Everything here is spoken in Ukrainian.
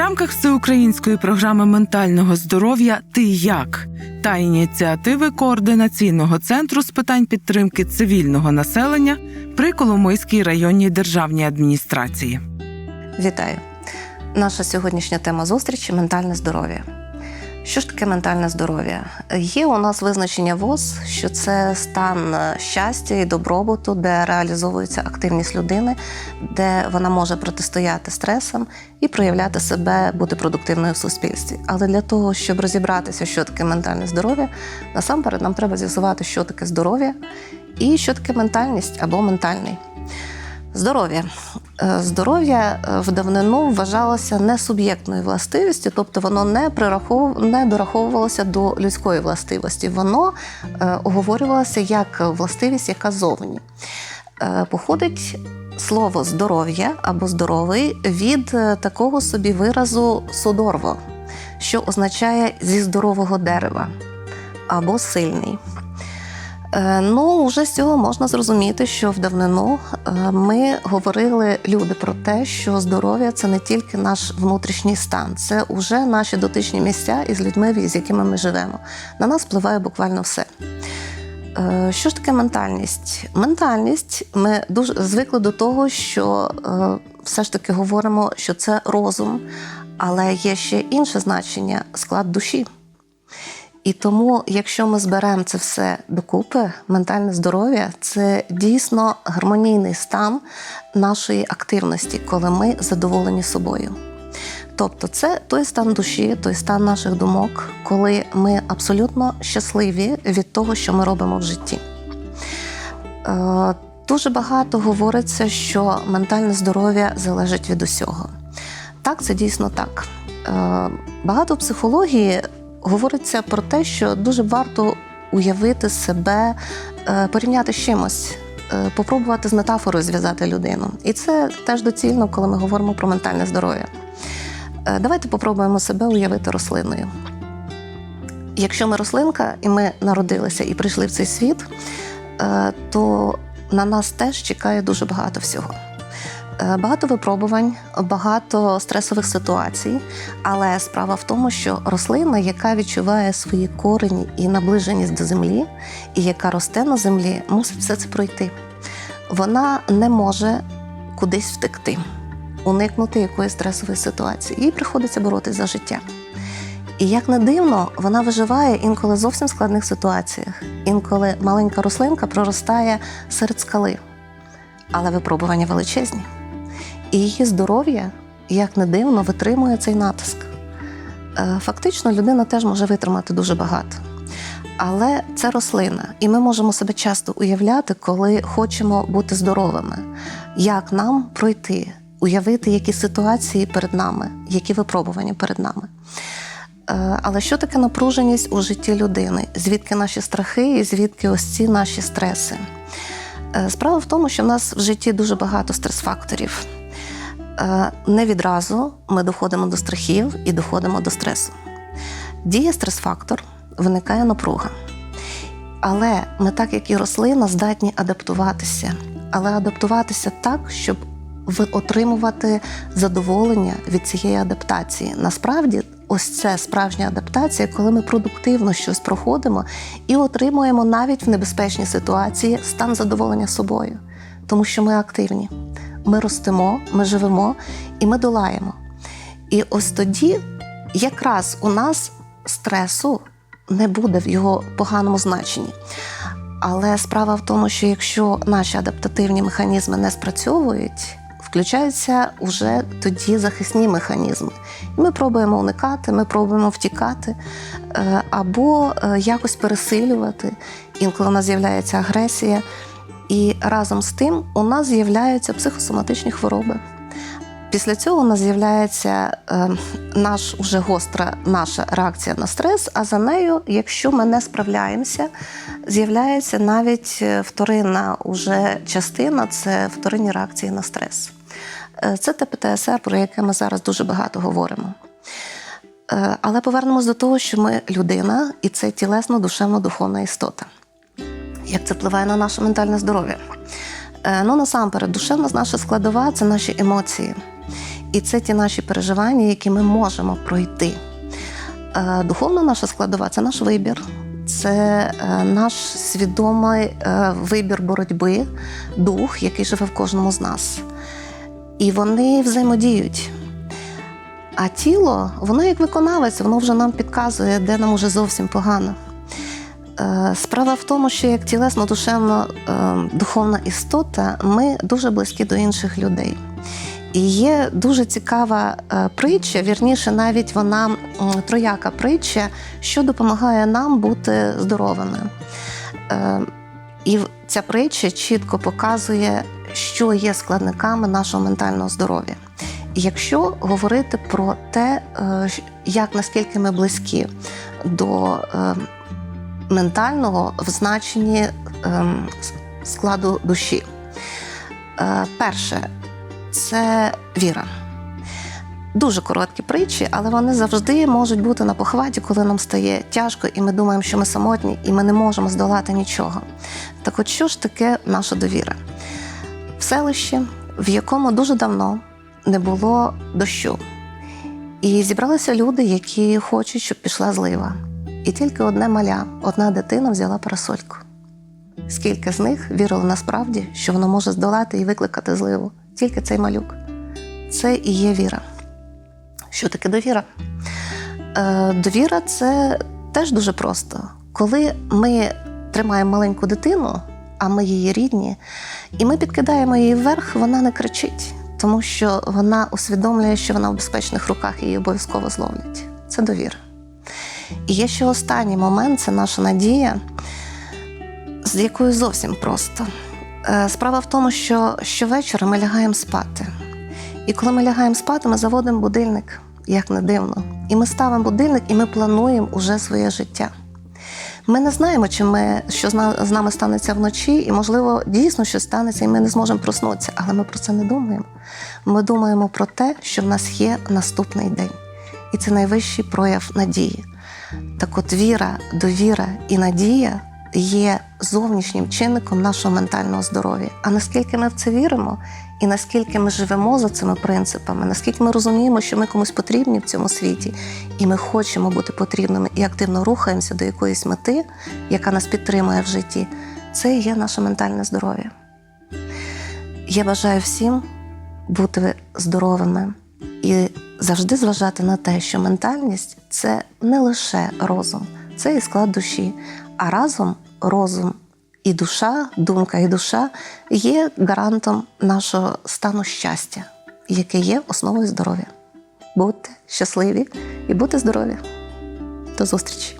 рамках всеукраїнської програми ментального здоров'я Ти як та ініціативи координаційного центру з питань підтримки цивільного населення при Коломийській районній державній адміністрації. Вітаю! Наша сьогоднішня тема зустрічі ментальне здоров'я. Що ж таке ментальне здоров'я? Є у нас визначення ВОЗ, що це стан щастя і добробуту, де реалізовується активність людини, де вона може протистояти стресам і проявляти себе, бути продуктивною в суспільстві. Але для того, щоб розібратися, що таке ментальне здоров'я, насамперед нам треба з'ясувати, що таке здоров'я і що таке ментальність або ментальний. Здоров'я. Е, Здоров'я е, в давнину вважалося несуб'єктною властивістю, тобто воно не прирахов... не дораховувалося до людської властивості. Воно е, оговорювалося як властивість, яка зовні. Походить слово здоров'я або здоровий від такого собі виразу содорво, що означає зі здорового дерева або сильний. Е, Ну, вже з цього можна зрозуміти, що в давнину е, ми говорили люди про те, що здоров'я це не тільки наш внутрішній стан, це вже наші дотичні місця із людьми, з якими ми живемо. На нас впливає буквально все. Е, Що ж таке ментальність? Ментальність ми дуже звикли до того, що все ж таки говоримо, що це розум, але є ще інше значення склад душі. І тому, якщо ми зберемо це все докупи, ментальне здоров'я це дійсно гармонійний стан нашої активності, коли ми задоволені собою. Тобто, це той стан душі, той стан наших думок, коли ми абсолютно щасливі від того, що ми робимо в житті. Е, Дуже багато говориться, що ментальне здоров'я залежить від усього. Так, це дійсно так. Е, Багато психології говориться про те, що дуже варто уявити себе, е, порівняти з чимось, е, попробувати з метафорою зв'язати людину. І це теж доцільно, коли ми говоримо про ментальне здоров'я. Е, Давайте попробуємо себе уявити рослиною. Якщо ми рослинка і ми народилися і прийшли в цей світ, то на нас теж чекає дуже багато всього. Е, Багато випробувань, багато стресових ситуацій. Але справа в тому, що рослина, яка відчуває свої корені і наближеність до землі, і яка росте на землі, мусить все це пройти. Вона не може кудись втекти, уникнути якоїсь стресової ситуації. Їй приходиться боротися за життя. І як не дивно, вона виживає інколи зовсім складних ситуаціях. Інколи маленька рослинка проростає серед скали, але випробування величезні. І її здоров'я, як не дивно, витримує цей натиск. Е, Фактично, людина теж може витримати дуже багато. Але це рослина, і ми можемо себе часто уявляти, коли хочемо бути здоровими. Як нам пройти, уявити, які ситуації перед нами, які випробування перед нами. Е, Але що таке напруженість у житті людини? Звідки наші страхи і звідки ось ці наші стреси? Е, Справа в тому, що в нас в житті дуже багато стрес-факторів. Е, Не відразу ми доходимо до страхів і доходимо до стресу. Діє стрес-фактор, виникає напруга. Але ми, так як і рослина, здатні адаптуватися, але адаптуватися так, щоб отримувати задоволення від цієї адаптації. Насправді, ось це справжня адаптація, коли ми продуктивно щось проходимо і отримуємо навіть в небезпечній ситуації стан задоволення собою, тому що ми активні. Ми ростемо, ми живемо і ми долаємо. І ось тоді якраз у нас стресу не буде в його поганому значенні. Але справа в тому, що якщо наші адаптативні механізми не спрацьовують, включаються вже тоді захисні механізми. І ми пробуємо уникати, ми пробуємо втікати е, або е, якось пересилювати. Інколи у нас з'являється агресія. І разом з тим у нас з'являються психосоматичні хвороби. Після цього у нас з'являється е, наш уже гостра наша реакція на стрес, а за нею, якщо ми не справляємося, з'являється навіть е, вторинна уже частина це вторинні реакції на стрес. Е, Це те ПТСР, про яке ми зараз дуже багато говоримо. Е, Але повернемось до того, що ми людина, і це тілесно, душевно, духовна істота. Як це впливає на наше ментальне здоров'я? Е, Ну, насамперед, душевна наша складова це наші емоції. І це ті наші переживання, які ми можемо пройти. Е, Духовна наша складова це наш вибір, це е, наш свідомий вибір боротьби, дух, який живе в кожному з нас. І вони взаємодіють. А тіло, воно як виконавець, воно вже нам підказує, де нам уже зовсім погано. Е, Справа в тому, що як тілесно, душевно е, духовна істота, ми дуже близькі до інших людей. І є дуже цікава е, притча, вірніше, навіть вона трояка притча, що допомагає нам бути здоровими. І ця притча чітко показує, що є складниками нашого ментального здоров'я. Якщо говорити про те, як наскільки ми близькі до ментального в значенні ем, складу душі, Е, перше це віра. Дуже короткі притчі, але вони завжди можуть бути на похваті, коли нам стає тяжко, і ми думаємо, що ми самотні, і ми не можемо здолати нічого. Так от що ж таке наша довіра? В селищі, в якому дуже давно не було дощу. І зібралися люди, які хочуть, щоб пішла злива. І тільки одне маля, одна дитина взяла парасольку. Скільки з них вірили насправді, що воно може здолати і викликати зливу? Тільки цей малюк. Це і є віра. Що таке довіра? Е, довіра це теж дуже просто. Коли ми тримаємо маленьку дитину, а ми її рідні, і ми підкидаємо її вверх, вона не кричить, тому що вона усвідомлює, що вона в безпечних руках і її обов'язково зловлять. Це довіра. І є ще останній момент це наша надія, з якою зовсім просто. Е, Справа в тому, що щовечора ми лягаємо спати. І коли ми лягаємо спати, ми заводимо будильник, як не дивно. І ми ставимо будильник, і ми плануємо уже своє життя. Ми не знаємо, чи ми, що з нами станеться вночі, і, можливо, дійсно щось станеться, і ми не зможемо проснутися. Але ми про це не думаємо. Ми думаємо про те, що в нас є наступний день. І це найвищий прояв надії. Так от віра, довіра і надія є зовнішнім чинником нашого ментального здоров'я. А наскільки ми в це віримо, і наскільки ми живемо за цими принципами, наскільки ми розуміємо, що ми комусь потрібні в цьому світі, і ми хочемо бути потрібними і активно рухаємося до якоїсь мети, яка нас підтримує в житті, це і є наше ментальне здоров'я. Я бажаю всім бути здоровими і завжди зважати на те, що ментальність це не лише розум, це і склад душі, а разом розум і душа, думка і душа є гарантом нашого стану щастя, яке є основою здоров'я. Будьте щасливі і будьте здорові. До зустрічі!